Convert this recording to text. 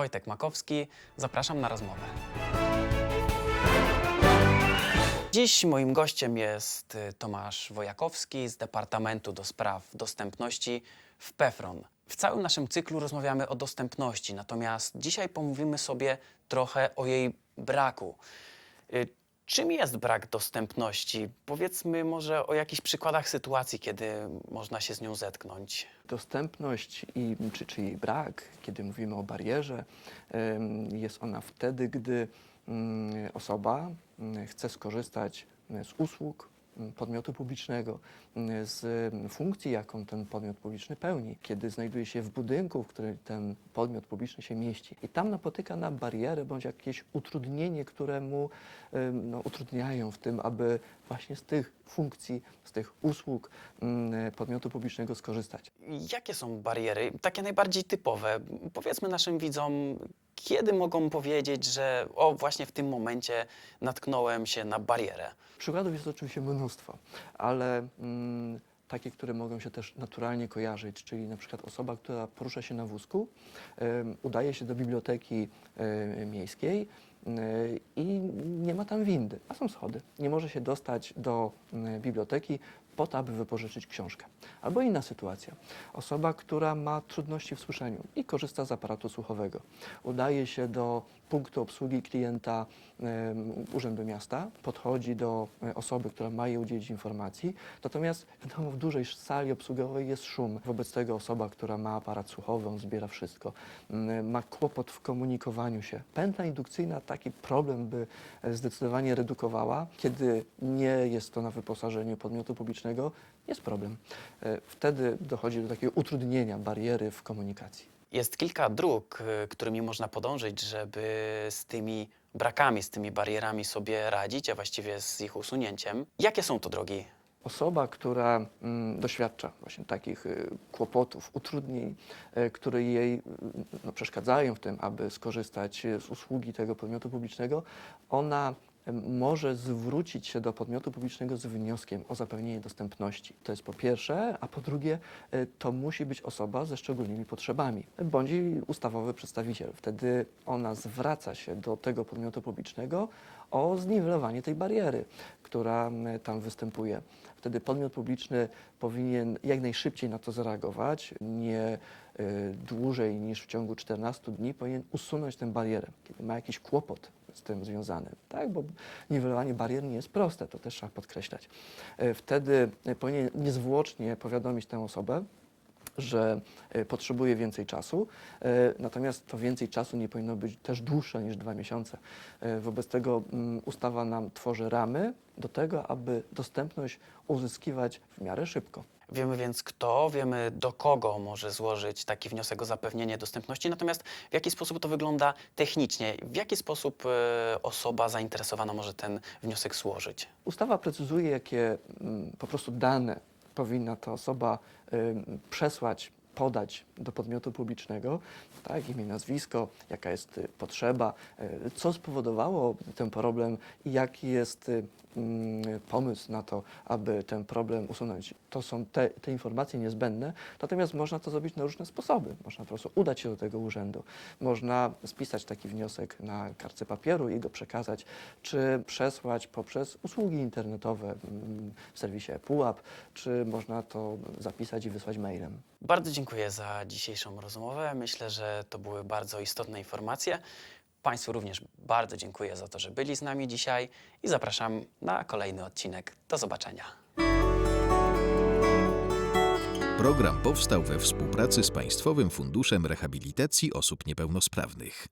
Wojtek Makowski. Zapraszam na rozmowę. Dziś moim gościem jest y, Tomasz Wojakowski z Departamentu do Spraw Dostępności w PEFRON. W całym naszym cyklu rozmawiamy o dostępności, natomiast dzisiaj pomówimy sobie trochę o jej braku. Czym jest brak dostępności? Powiedzmy może o jakichś przykładach sytuacji, kiedy można się z nią zetknąć. Dostępność i, czy, czy jej brak, kiedy mówimy o barierze, jest ona wtedy, gdy mm, osoba mm, chce skorzystać mm, z usług podmiotu publicznego, mm, z funkcji, jaką ten podmiot publiczny pełni, kiedy znajduje się w budynku, w którym ten podmiot publiczny się mieści. I tam napotyka na barierę bądź jakieś utrudnienie, które mu no, utrudniają w tym, aby właśnie z tych funkcji, z tych usług mm, podmiotu publicznego skorzystać. Jakie są bariery, takie najbardziej typowe? Powiedzmy naszym widzom, kiedy mogą powiedzieć, że o właśnie w tym momencie natknąłem się na barierę. Przykładów jest oczywiście mnóstwo, ale mm, takie, które mogą się też naturalnie kojarzyć, czyli na przykład osoba, która porusza się na wózku, em, udaje się do biblioteki e, miejskiej i nie ma tam windy, a są schody. Nie może się dostać do m, biblioteki po to, aby wypożyczyć książkę. Albo inna sytuacja. Osoba, która ma trudności w słyszeniu i korzysta z aparatu słuchowego. Udaje się do punktu obsługi klienta em, Urzędu Miasta, podchodzi do osoby, która ma jej udzielić informacji, natomiast wiadomo, w dużej sali obsługowej jest szum. Wobec tego osoba, która ma aparat słuchowy, on zbiera wszystko, ma kłopot w komunikowaniu się. Pętla indukcyjna taki problem by e, zdecydowanie redukowała. Kiedy nie jest to na wyposażeniu podmiotu publicznego, jest problem. E, Wtedy dochodzi do takiego utrudnienia, bariery w komunikacji. Jest kilka dróg, y, którymi można podążyć, żeby z tymi brakami, z tymi barierami sobie radzić, a właściwie z ich usunięciem. Jakie są to drogi? Osoba, która mm, doświadcza właśnie takich y, kłopotów, utrudnień, y, które jej y, no, przeszkadzają w tym, aby skorzystać z usługi tego podmiotu publicznego, ona może zwrócić się do podmiotu publicznego z wnioskiem o zapewnienie dostępności. To jest po pierwsze, a po drugie, y, to musi być osoba ze szczególnymi potrzebami, bądź ustawowy przedstawiciel. Wtedy ona zwraca się do tego podmiotu publicznego o zniwelowanie tej bariery, która tam występuje. Wtedy podmiot publiczny powinien jak najszybciej na to zareagować, nie y, dłużej niż w ciągu 14 dni powinien usunąć tę barierę, kiedy ma jakiś kłopot z tym związany, tak? bo niwelowanie barier nie jest proste, to też trzeba podkreślać. Y, Wtedy y, powinien niezwłocznie powiadomić tę osobę, że y, potrzebuje więcej czasu, y, natomiast to więcej czasu nie powinno być też dłuższe niż dwa miesiące. Y, Wobec tego mm, ustawa nam tworzy ramy do tego, aby dostępność uzyskiwać w miarę szybko. Wiemy więc kto, wiemy do kogo może złożyć taki wniosek o zapewnienie dostępności, natomiast w jaki sposób to wygląda technicznie, w jaki sposób e, osoba zainteresowana może ten wniosek złożyć. Ustawa precyzuje, jakie mm, po prostu dane powinna ta osoba przesłać, podać do podmiotu publicznego, tak, imię, nazwisko, jaka jest y, potrzeba, y, co spowodowało ten problem i jaki jest y, mm, pomysł na to, aby ten problem usunąć. To są te, te informacje niezbędne, natomiast można to zrobić na różne sposoby. Można po prostu udać się do tego urzędu, można spisać taki wniosek na kartce papieru i go przekazać, czy przesłać poprzez usługi internetowe mm, w serwisie ePUAP, czy można to zapisać i wysłać mailem. Bardzo dziękuję za dzisiejszą rozmowę. Myślę, że to były bardzo istotne informacje. Państwu również bardzo dziękuję za to, że byli z nami dzisiaj i zapraszam na kolejny odcinek. Do zobaczenia. Program powstał we współpracy z Państwowym Funduszem Rehabilitacji Osób Niepełnosprawnych.